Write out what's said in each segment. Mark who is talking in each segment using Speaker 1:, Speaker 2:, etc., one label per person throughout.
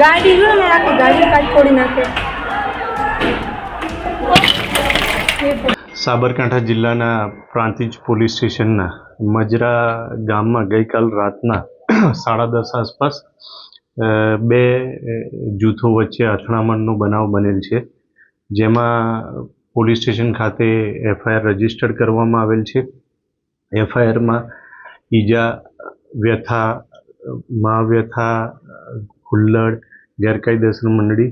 Speaker 1: ગાડી જો ગાડી કાઢ ફોડી નાખે.
Speaker 2: સાબરકાંઠા જિલ્લાના પ્રાંતિજ પોલીસ સ્ટેશનના મજરા ગામમાં ગઈકાલ રાતના સાડા દસ આસપાસ બે જૂથો વચ્ચે અથડામણનો બનાવ બનેલ છે. જેમાં પોલીસ સ્ટેશન ખાતે એફઆઈઆર રજિસ્ટર કરવામાં આવેલ છે. એફઆઈઆરમાં ઈજા વ્યથા, મા વ્યથા હુલ્લડ ગેરકાયદેસર મંડળી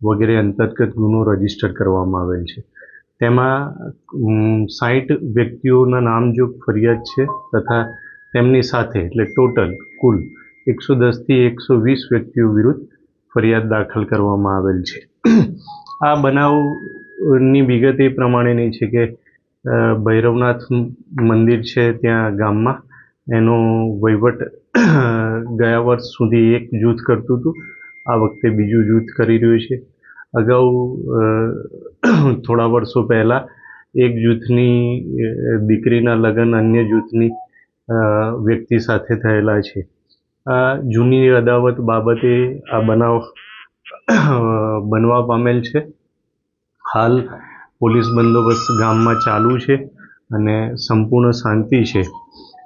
Speaker 2: વગેરે અંતર્ગત ગુનો રજિસ્ટર કરવામાં આવેલ છે. તેમાં સાઠ વ્યક્તિઓના નામજોગ ફરિયાદ છે તથા તેમની સાથે એટલે ટોટલ કુલ એકસો દસથી એકસો વીસ વ્યક્તિઓ વિરુદ્ધ ફરિયાદ દાખલ કરવામાં આવેલ છે. આ બનાવની વિગત એ પ્રમાણેની છે કે ભૈરવનાથ મંદિર છે ત્યાં ગામમાં. એનો વહીવટ ગયા વર્ષ સુધી એક જૂથ કરતું હતું. આ વખતે બીજું જૂથ કરી રહ્યું છે. અગાઉ થોડા વર્ષો પહેલાં એક જૂથની દીકરીના લગ્ન અન્ય જૂથની વ્યક્તિ સાથે થયેલા છે. આ જૂની અદાવત બાબતે આ બનાવ, બનવા પામેલ છે. હાલ પોલીસ બંદોબસ્ત ગામમાં ચાલુ છે અને સંપૂર્ણ શાંતિ છે.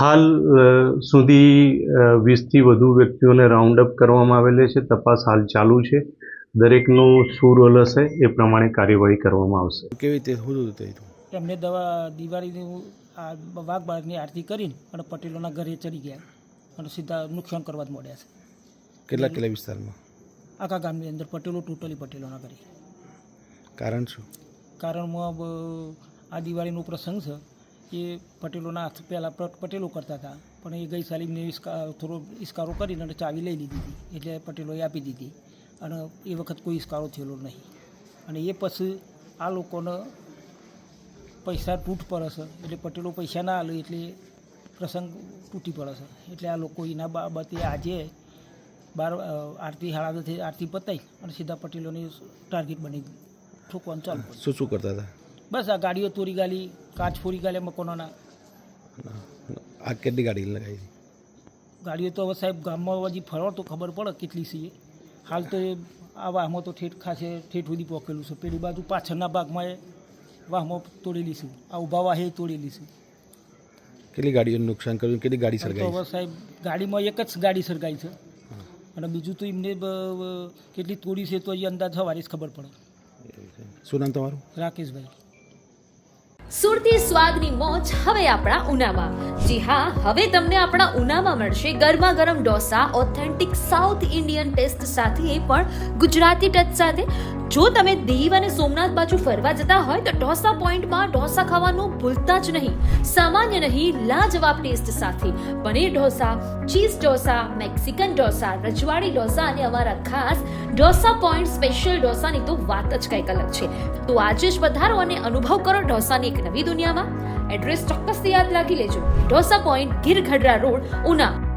Speaker 2: હાલ સુધી વીસથી વધુ વ્યક્તિઓને રાઉન્ડ અપ કરવામાં આવેલી છે. તપાસ હાલ ચાલુ છે. દરેકનો શું રોલ હશે એ પ્રમાણે કાર્યવાહી કરવામાં આવશે.
Speaker 3: કેવી રીતે શું તે
Speaker 4: એમને દવા દિવાળીની આ વાઘ બાળકની આરતી કરીને અને પટેલોના ઘરે ચડી ગયા અને સીધા નુકસાન કરવા જ મળ્યા છે.
Speaker 3: કેટલા કેટલા વિસ્તારમાં?
Speaker 4: આખા ગામની અંદર પટેલો ટોટલી પટેલોના ઘરે.
Speaker 3: કારણ શું?
Speaker 4: કારણમાં આ દિવાળીનો પ્રસંગ છે. એ પટેલોના હાથ પહેલાં પટેલો કરતા હતા. પણ એ ગઈ સાલી મેં થોડો ઇસ્કારો કરીને અને ચાવી લઈ લીધી હતી. એટલે પટેલોએ આપી દીધી. અને એ વખત કોઈ ઇસ્કારો થયેલો નહીં. અને એ પછી આ લોકોને પૈસા તૂટ પડે છે. એટલે પટેલો પૈસા ના આલે એટલે પ્રસંગ તૂટી પડે છે. એટલે આ લોકો એના બાબતે આજે બાર આરતી હાળાથી આરતી પતાવી અને સીધા પટેલોની ટાર્ગેટ બની ઠોકવાનું ચાલુ.
Speaker 3: શું શું કરતા હતા?
Speaker 4: બસ આ ગાડીઓ તોરી ગાલી કાચ ફોડી ગાલે મકોનોના.
Speaker 3: આ કેટલી ગાડી લગાવી
Speaker 4: ગાડીઓ તો હવે સાહેબ ગામમાં હજી ફરવા તો ખબર પડે કેટલી છે. હાલ તો એ આ વાહમાં તો ઠેઠ ખાસે ઠેઠ સુધી પહોંચેલું છે. પેલી બાજુ પાછળના ભાગમાં એ વાહમાં તોડેલી છે. આ ઊભા વાહે તોડેલી છે.
Speaker 3: કેટલી ગાડીઓનું નુકસાન કર્યું? કેટલી ગાડી
Speaker 4: તો
Speaker 3: સળગાવી
Speaker 4: હવે સાહેબ ગાડીમાં એક જ ગાડી સળગાઈ છે. અને બીજું તો એમને કેટલી તોડી છે તો એ અંદાજ સવારે જ ખબર પડે.
Speaker 3: શું નામ તમારું?
Speaker 4: રાકેશભાઈ.
Speaker 5: સુરતી સ્વાદની મોજ હવે આપણા ઉનામાં. જી હા, હવે તમને આપણા ઉનામાં મળશે ગરમા ગરમ dosa authentic south Indian taste સાથે પણ ગુજરાતી ટચ સાથે. જો તમે દીવ અને સોમનાથ બાજુ ફરવા જતા હોય તો ઢોસા પોઈન્ટમાં ઢોસા ખાવાનું ભૂલતા જ નહીં. સામાન્ય નહીં, લાજવાબ ટેસ્ટ સાથે. પનીર ઢોસા, ચીઝ ઢોસા, મેક્સિકન ઢોસા, રજવાડી ઢોસા અને અમારા ખાસ ઢોસા પોઈન્ટ સ્પેશિયલ ઢોસાની તો વાત જ કંઈક અલગ છે. તો આજે જ પધારો અને અનુભવ કરો ઢોસાની એક નવી દુનિયામાં. એડ્રેસ ચોક્કસથી યાદ રાખી લેજો. Dosa point Girgadhada road, Una.